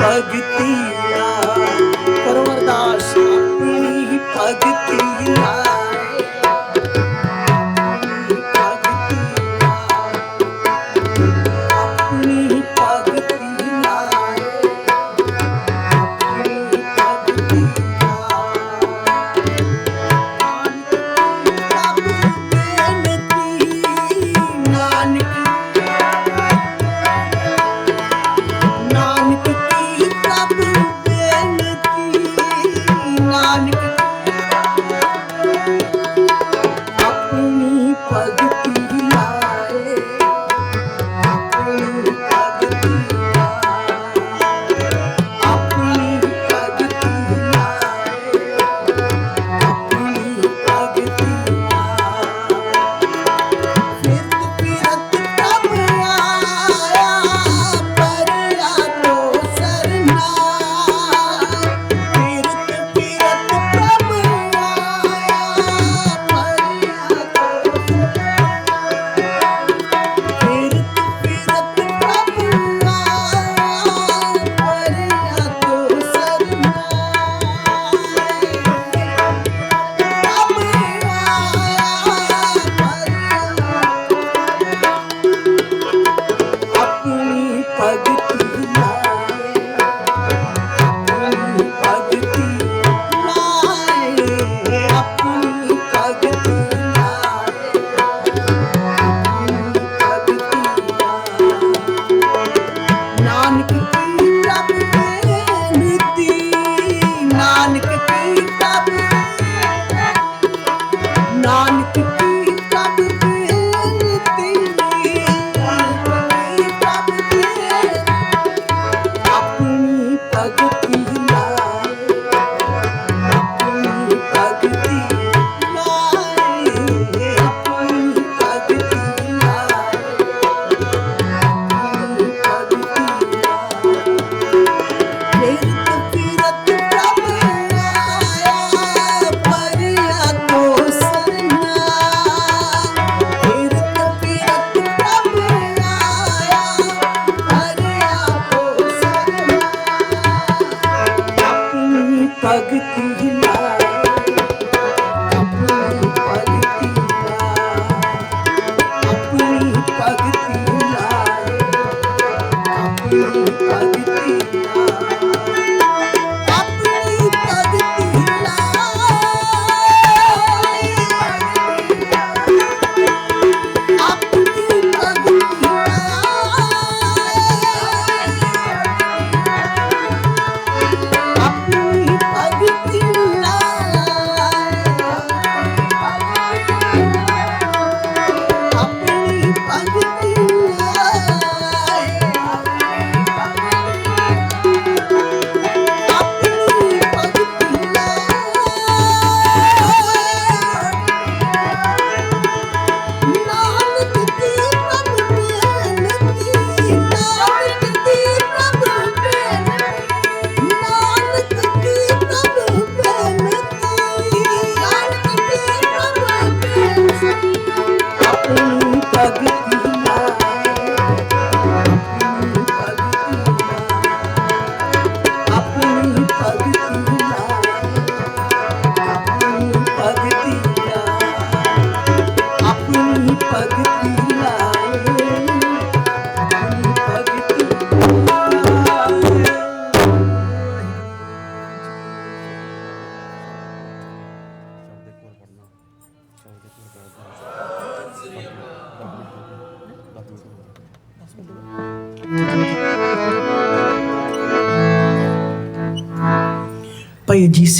ਭਗਤੀ ਨਾ ਕਰਮ ਆਪਣੀ ਹੀ ਭਗਤੀ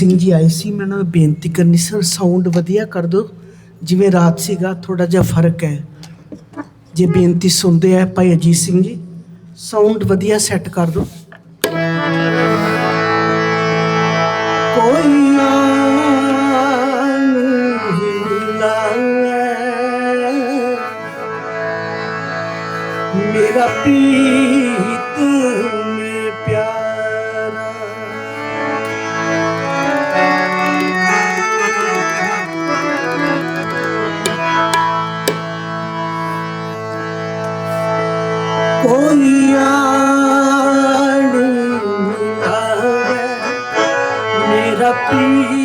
ਸਿੰਘ ਜੀ ਆਏ ਸੀ, ਮੈਂ ਉਹਨਾਂ ਨੂੰ ਬੇਨਤੀ ਕਰਨੀ ਸਰ ਸਾਊਂਡ ਵਧੀਆ ਕਰ ਦਿਓ। ਜਿਵੇਂ ਰਾਤ ਸੀਗਾ ਥੋੜਾ ਜਿਹਾ ਫ਼ਰਕ ਹੈ। ਜੇ ਬੇਨਤੀ ਸੁਣਦੇ ਆ ਭਾਈ ਅਜੀਤ ਸਿੰਘ ਜੀ ਸਾਊਂਡ ਵਧੀਆ ਸੈੱਟ ਕਰ ਦਿਓ। ਕੋਈ You.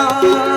না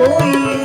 இருக்கும்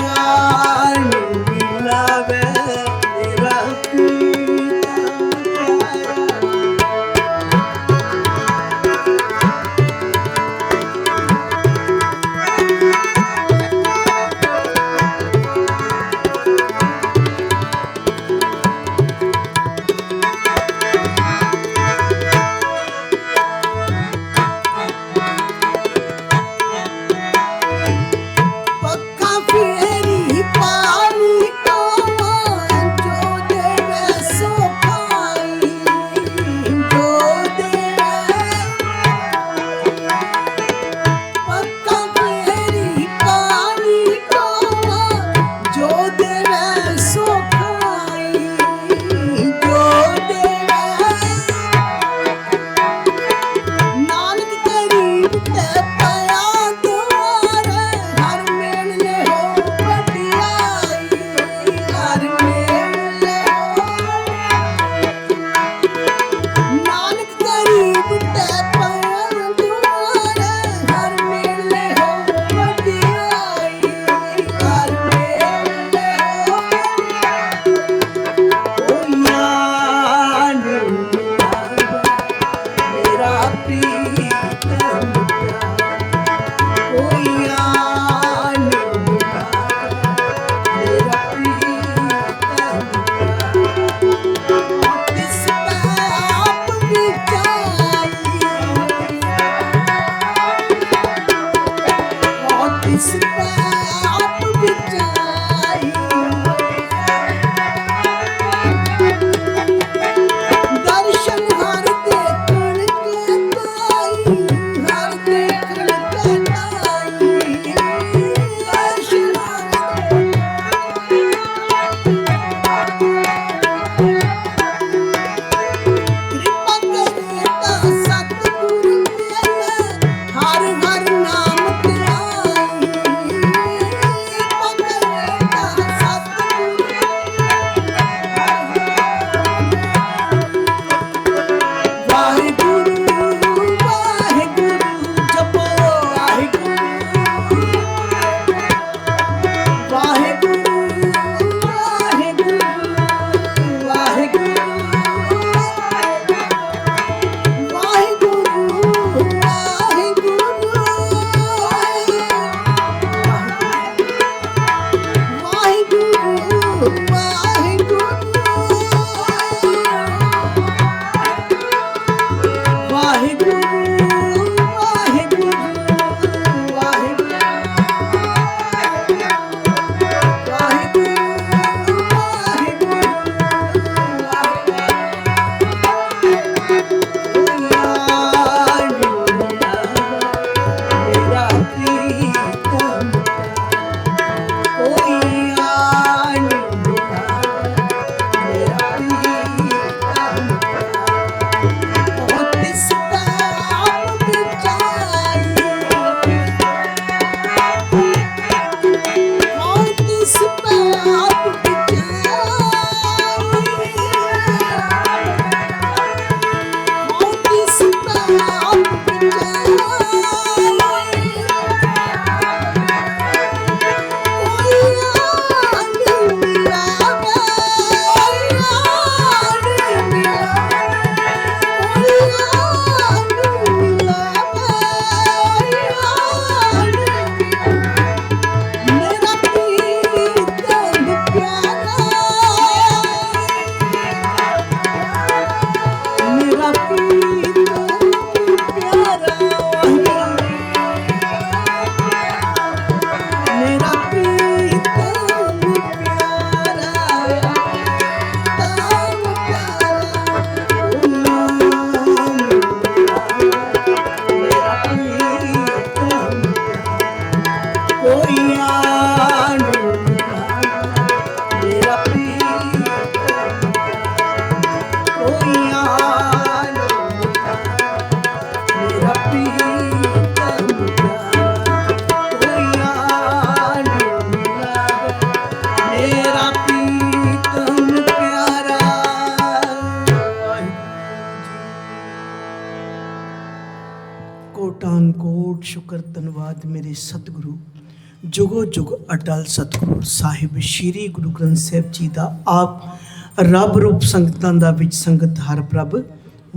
ਅਟਲ ਸਤਿਗੁਰੂ ਸਾਹਿਬ ਸ੍ਰੀ ਗੁਰੂ ਗ੍ਰੰਥ ਸਾਹਿਬ ਜੀ ਦਾ ਆਪ ਰੱਬ ਰੂਪ ਸੰਗਤਾਂ ਦਾ ਵਿੱਚ ਸੰਗਤ ਹਰ ਪ੍ਰਭ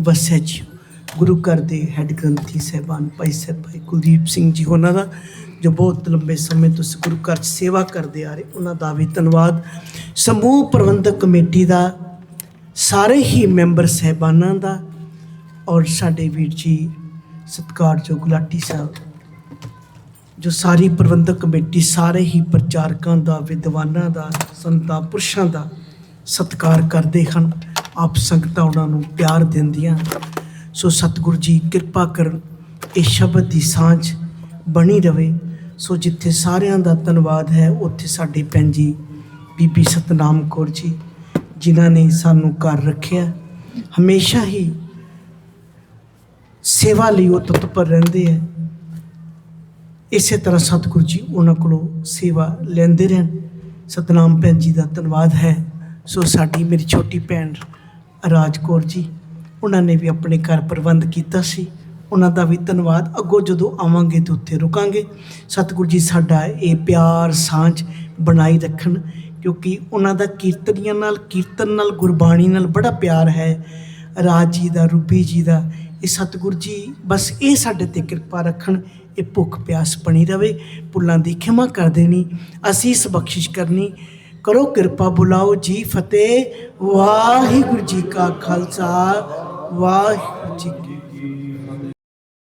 ਵਸੈ ਜੀ। ਗੁਰੂ ਘਰ ਦੇ ਹੈੱਡ ਗ੍ਰੰਥੀ ਸਾਹਿਬਾਨ ਭਾਈ ਸਾਹਿਬ ਭਾਈ ਕੁਲਦੀਪ ਸਿੰਘ ਜੀ ਉਹਨਾਂ ਦਾ, ਜੋ ਬਹੁਤ ਲੰਬੇ ਸਮੇਂ ਤੋਂ ਗੁਰੂ ਘਰ 'ਚ ਸੇਵਾ ਕਰਦੇ ਆ ਰਹੇ, ਉਹਨਾਂ ਦਾ ਵੀ ਧੰਨਵਾਦ। ਸਮੂਹ ਪ੍ਰਬੰਧਕ ਕਮੇਟੀ ਦਾ, ਸਾਰੇ ਹੀ ਮੈਂਬਰ ਸਹਿਬਾਨਾਂ ਦਾ ਔਰ ਸਾਡੇ ਵੀਰ ਜੀ ਸਤਿਕਾਰਯੋਗ ਗੁਲਾਟੀ ਸਾਹਿਬ ਜੋ ਸਾਰੀ ਪ੍ਰਬੰਧਕ ਕਮੇਟੀ, ਸਾਰੇ ਹੀ ਪ੍ਰਚਾਰਕਾਂ ਦਾ, ਵਿਦਵਾਨਾਂ ਦਾ, ਸੰਤਾਂ, ਪੁਰਸ਼ਾਂ ਦਾ ਸਤਿਕਾਰ ਕਰਦੇ ਹਨ, ਆਪ ਸੰਗਤਾਂ ਉਹਨਾਂ ਨੂੰ ਪਿਆਰ ਦਿੰਦੀਆਂ ਸੋ ਸਤਿਗੁਰੂ ਜੀ, ਕਿਰਪਾ ਕਰਨ, ਇਹ ਸ਼ਬਦ ਦੀ ਸਾਂਝ ਬਣੀ ਰਵੇ। ਸੋ ਜਿੱਥੇ ਸਾਰਿਆਂ ਦਾ ਧੰਨਵਾਦ ਹੈ, ਉੱਥੇ ਸਾਡੀ ਭੈਣ ਜੀ ਬੀਬੀ ਸਤਨਾਮ ਕੌਰ ਜੀ, ਜਿਨ੍ਹਾਂ ਨੇ ਸਾਨੂੰ ਘਰ ਰੱਖਿਆ। ਹਮੇਸ਼ਾ ਹੀ ਸੇਵਾ ਲਈ ਉਹ ਤਤਪਰ ਰਹਿੰਦੇ ਹੈ। ਇਸੇ ਤਰ੍ਹਾਂ ਸਤਿਗੁਰੂ ਜੀ ਉਹਨਾਂ ਕੋਲੋਂ ਸੇਵਾ ਲੈਂਦੇ ਰਹਿਣ। ਸਤਨਾਮ ਭੈਣ ਜੀ ਦਾ ਧੰਨਵਾਦ ਹੈ। ਸੋ ਸਾਡੀ ਮੇਰੀ ਛੋਟੀ ਭੈਣ ਰਾਜ ਕੌਰ ਜੀ, ਉਹਨਾਂ ਨੇ ਵੀ ਆਪਣੇ ਘਰ ਪ੍ਰਬੰਧ ਕੀਤਾ ਸੀ। ਉਹਨਾਂ ਦਾ ਵੀ ਧੰਨਵਾਦ। ਅੱਗੋਂ ਜਦੋਂ ਆਵਾਂਗੇ ਤੇ ਉੱਥੇ ਰੁਕਾਂਗੇ। ਸਤਿਗੁਰੂ ਜੀ, ਸਾਡਾ ਇਹ ਪਿਆਰ ਸਾਂਝ ਬਣਾਈ ਰੱਖਣ, ਕਿਉਂਕਿ ਉਹਨਾਂ ਦਾ ਕੀਰਤਨੀਆਂ ਨਾਲ, ਕੀਰਤਨ ਨਾਲ, ਗੁਰਬਾਣੀ ਨਾਲ ਬੜਾ ਪਿਆਰ ਹੈ। ਰਾਜ ਜੀ ਦਾ, ਰੂਬੀ ਜੀ ਦਾ, ਇਹ ਸਤਿਗੁਰੂ ਜੀ, ਬਸ ਇਹ ਸਾਡੇ ਤੇ ਕਿਰਪਾ ਰੱਖਣ। ਇਹ ਭੁੱਖ ਪਿਆਸ ਬਣੀ ਰਵੇ, ਭੁੱਲਾਂ ਦੀ ਖਿਮਾ ਕਰ ਦੇਣੀ ਅਸੀਸ ਬਖਸ਼ਿਸ਼ ਕਰਨੀ। ਕਰੋ ਕਿਰਪਾ ਬੁਲਾਓ ਜੀ ਫਤਿਹ। ਵਾਹਿਗੁਰੂ ਜੀ ਕਾ ਖਾਲਸਾ, ਵਾਹਿਗੁਰੂ ਜੀ